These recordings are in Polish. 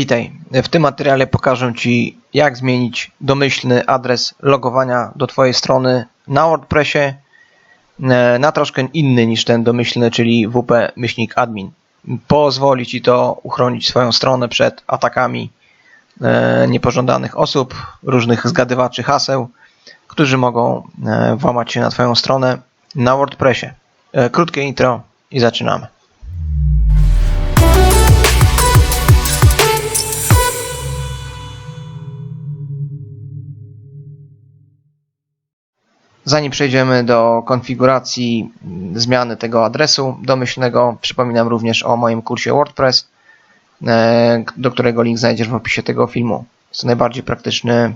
Witaj. W tym materiale pokażę Ci, jak zmienić domyślny adres logowania do Twojej strony na WordPressie e, na troszkę inny niż ten domyślny, czyli wp-admin. Pozwoli Ci to uchronić swoją stronę przed atakami e, niepożądanych osób, różnych zgadywaczy haseł, którzy mogą e, włamać się na Twoją stronę na WordPressie. Krótkie intro i zaczynamy. Zanim przejdziemy do konfiguracji mm, zmiany tego adresu domyślnego, przypominam również o moim kursie WordPress, e, do którego link znajdziesz w opisie tego filmu. Jest to najbardziej praktyczny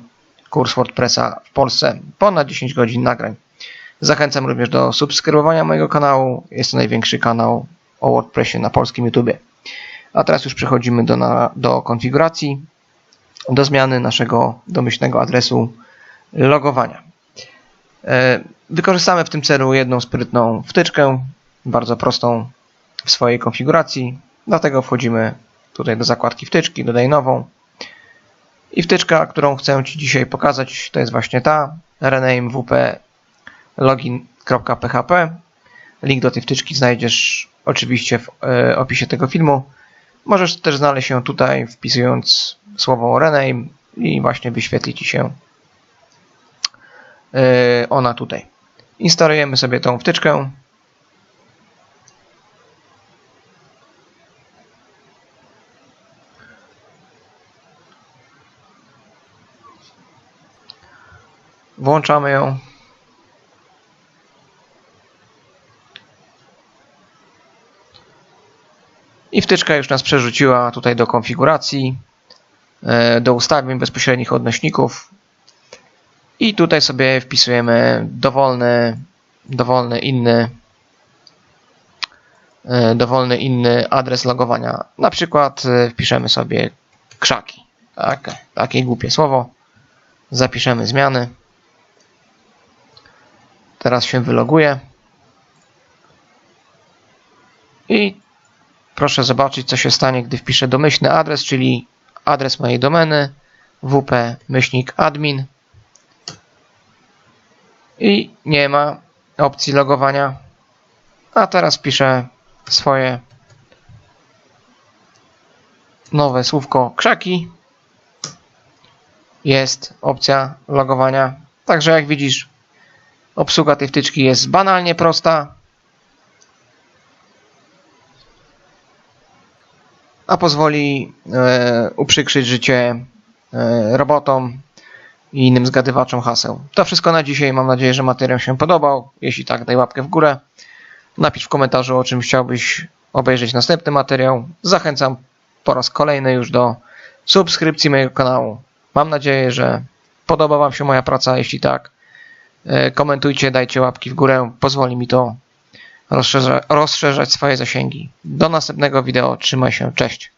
kurs WordPressa w Polsce. Ponad 10 godzin nagrań. Zachęcam również do subskrybowania mojego kanału. Jest to największy kanał o WordPressie na polskim YouTubie. A teraz już przechodzimy do, na, do konfiguracji, do zmiany naszego domyślnego adresu logowania. E, Wykorzystamy w tym celu jedną sprytną wtyczkę, bardzo prostą w swojej konfiguracji. Dlatego wchodzimy tutaj do zakładki wtyczki, dodaj nową. I wtyczka, którą chcę Ci dzisiaj pokazać, to jest właśnie ta rename wp login.php. Link do tej wtyczki znajdziesz oczywiście w e, opisie tego filmu. Możesz też znaleźć ją tutaj wpisując słowo rename i właśnie wyświetli Ci się ona tutaj. Instalujemy sobie tą wtyczkę. Włączamy ją. I wtyczka już nas przerzuciła tutaj do konfiguracji, e, do ustawień bezpośrednich odnośników. I tutaj sobie wpisujemy dowolny, dowolny inny, e, dowolny inny adres logowania. Na przykład e, wpiszemy sobie krzaki. Tak, takie głupie słowo. Zapiszemy zmiany. Teraz się wyloguję. I proszę zobaczyć, co się stanie, gdy wpiszę domyślny adres, czyli adres mojej domeny wp-admin i nie ma opcji logowania. A teraz piszę swoje nowe słówko krzaki. Jest opcja logowania. Także jak widzisz, obsługa tej wtyczki jest banalnie prosta. A pozwoli e, uprzykrzyć życie e, robotom i innym zgadywaczom haseł. To wszystko na dzisiaj. Mam nadzieję, że materiał się podobał. Jeśli tak, daj łapkę w górę. Napisz w komentarzu, o czym chciałbyś obejrzeć następny materiał. Zachęcam po raz kolejny już do subskrypcji mojego kanału. Mam nadzieję, że podoba Wam się moja praca. Jeśli tak, e, komentujcie, dajcie łapki w górę. Pozwoli mi to rozszerza rozszerzać swoje zasięgi. Do następnego wideo. Trzymaj się. Cześć.